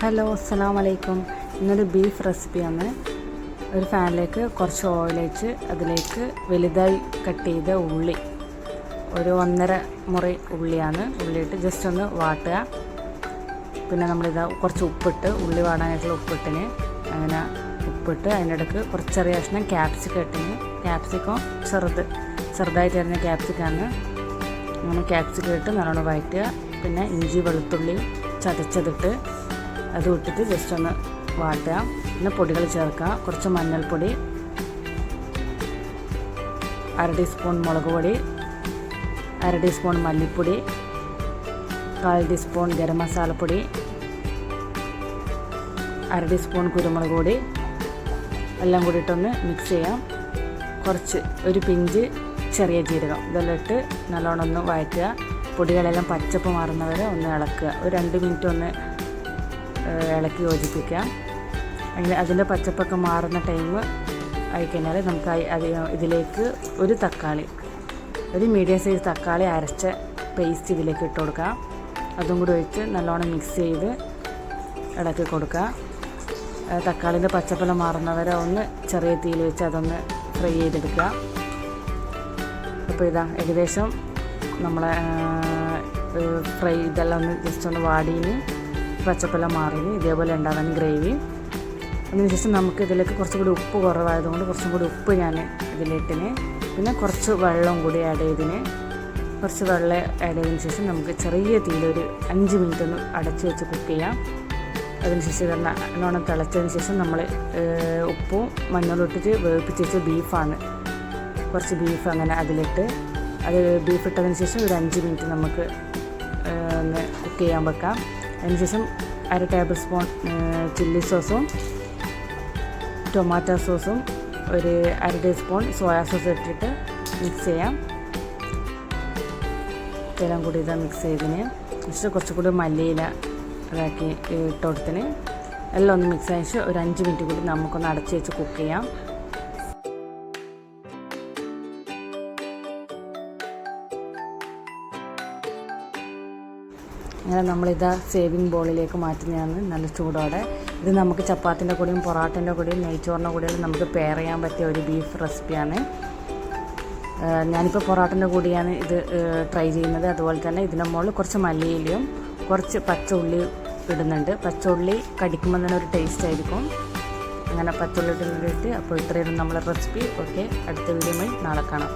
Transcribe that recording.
Hello അസ്സാം വലൈക്കും ഇന്നൊരു ബീഫ് റെസിപ്പിയാണ്. ഒരു ഫാനിലേക്ക് കുറച്ച് ഓയിൽ ഒഴിച്ച് അതിലേക്ക് വലുതായി കട്ട് ചെയ്ത ഉള്ളി. ഒരു ഒന്നര മുറി ഉള്ളിയാണ്. ഉള്ളിയിട്ട് ജസ്റ്റ് ഒന്ന് വാട്ടുക. പിന്നെ നമ്മളിത് കുറച്ച് ഉപ്പിട്ട് ഉള്ളി വാടാനായിട്ടുള്ള ഉപ്പിട്ടിന് അങ്ങനെ ഉപ്പിട്ട് അതിന്റെ ഇടയ്ക്ക് കുറച്ച് ചെറിയ കഷ്ണം ക്യാപ്സിക്കം ഇട്ടിന്. ക്യാപ്സിക്കം ചെറുത് ചെറുതായിട്ട് ഇറങ്ങിയ ക്യാപ്സിക്കാണ് അങ്ങനെ ക്യാപ്സിക്കം ഇട്ട് നല്ലോണം വഴറ്റുക പിന്നെ ഇഞ്ചി വെളുത്തുള്ളി ചതച്ചതിട്ട് അത് ഇട്ടിട്ട് ജസ്റ്റ് ഒന്ന് വാട്ടുക. പിന്നെ പൊടികൾ ചേർക്കുക. കുറച്ച് മഞ്ഞൾപ്പൊടി. അര ടീസ്പൂൺ മുളക് പൊടി. അര ടീസ്പൂൺ മല്ലിപ്പൊടി. കാൽ ടീസ്പൂൺ ഗരം മസാലപ്പൊടി അര ടീസ്പൂൺ കുരുമുളക് പൊടി. എല്ലാം കൂടിയിട്ടൊന്ന് മിക്സ് ചെയ്യാം. കുറച്ച് ഒരു പിഞ്ച് ചെറിയ ജീരകം. ഇതെല്ലാം ഇട്ട് നല്ലോണം ഒന്ന് വഴറ്റുക. പൊടികളെല്ലാം പച്ചപ്പ് മാറുന്നവരെ ഒന്ന് ഇളക്കുക. ഒരു രണ്ട് മിനിറ്റ് ഒന്ന് ഇളക്കി യോജിപ്പിക്കാം അങ്ങനെ അതിന്റെ പച്ചപ്പൊക്കെ മാറുന്ന ടൈം ആയിക്കഴിഞ്ഞാൽ നമുക്ക് ഇതിലേക്ക് ഒരു തക്കാളി ഒരു മീഡിയം സൈസ് തക്കാളി അരച്ച പേസ്റ്റ് ഇതിലേക്ക് ഇട്ട് കൊടുക്കുക. അതും കൂടി ഒഴിച്ച് നല്ലോണം മിക്സ് ചെയ്ത് ഇളക്കി കൊടുക്കുക. തക്കാളിന്റെ പച്ചപ്പല മാറുന്നവരെ ഒന്ന് ചെറിയ തീയിൽ വെച്ച് അതൊന്ന് ഫ്രൈ ചെയ്തെടുക്കുക. അപ്പോൾ ഇതാ ഏകദേശം നമ്മളെ ഫ്രൈ ഇതെല്ലാം ഒന്ന് ജസ്റ്റ് ഒന്ന് വാടിയിന് പച്ചപ്പെല്ലാം മാറിയത്. ഇതേപോലെ ഉണ്ടാകാൻ ഗ്രേവി അതിനുശേഷം നമുക്ക് ഇതിലേക്ക് കുറച്ചും കൂടി ഉപ്പ് കുറവായതുകൊണ്ട് കുറച്ചും കൂടി ഉപ്പ് ഞാൻ ഇതിലിട്ടിന്. പിന്നെ കുറച്ച് വെള്ളം കൂടി ആഡ് ചെയ്തിന്. കുറച്ച് വെള്ളം ആഡ് ചെയ്തതിന് ശേഷം നമുക്ക് ചെറിയ തീയിലൊരു അഞ്ച് മിനിറ്റ് ഒന്ന് അടച്ച് വെച്ച് കുക്ക് ചെയ്യാം. അതിനുശേഷം ഇത് നല്ലോണം തിളച്ചതിന് ശേഷം നമ്മൾ ഉപ്പും മഞ്ഞളും ഇട്ടിട്ട് വേവിപ്പിച്ച് വെച്ച ബീഫാണ് കുറച്ച് ബീഫ് അങ്ങനെ അതിലിട്ട്. അത് ബീഫ് ഇട്ടതിന് ശേഷം ഒരു അഞ്ച് മിനിറ്റ് നമുക്ക് ഒന്ന് കുക്ക് ചെയ്യാൻ വെക്കാം. അതിനുശേഷം അര ടേബിൾ സ്പൂൺ ചില്ലി സോസും ടൊമാറ്റോ സോസും ഒരു അര ടീസ്പൂൺ സോയാ സോസ് ഇട്ടിട്ട് മിക്സ് ചെയ്യാം. ഇതെല്ലാം കൂടി ഇത് മിക്സ് ചെയ്തതിന് ജസ്റ്റ് കുറച്ചുകൂടി മല്ലിയില ഇതാക്കി ഇട്ട് കൊടുത്തിന് എല്ലാം ഒന്ന് മിക്സ് ആയിട്ട് ഒരു അഞ്ച് മിനിറ്റ് കൂടി നമുക്കൊന്ന് അടച്ച് വെച്ച് കുക്ക് ചെയ്യാം. അങ്ങനെ നമ്മളിതാ സേവിങ് ബോളിലേക്ക് മാറ്റുന്നതാണ് നല്ല ചൂടോടെ. ഇത് നമുക്ക് ചപ്പാത്തിന്റെ കൂടെയും പൊറാട്ടന്റെ കൂടെയും നെയ്ച്ചോറിന്റെ കൂടെയും നമുക്ക് പെയർ ചെയ്യാൻ പറ്റിയ ഒരു ബീഫ് റെസിപ്പിയാണ് ഞാനിപ്പോൾ പൊറാട്ടന്റെ കൂടിയാണ് ഇത് ട്രൈ ചെയ്യുന്നത്. അതുപോലെ തന്നെ ഇതിന്റെ മുകളിൽ കുറച്ച് മല്ലിയിലയും കുറച്ച് പച്ച ഉള്ളി ഇടുന്നുണ്ട്. പച്ച ഉള്ളി കടിക്കുമ്പോൾ തന്നെ ഒരു ടേസ്റ്റ് ആയിരിക്കും. അങ്ങനെ പച്ച ഉള്ളി അപ്പോൾ ഇത്രയും നമ്മളെ റെസിപ്പി ഓക്കെ അടുത്ത വീഡിയോയിൽ നാളെ കാണാം.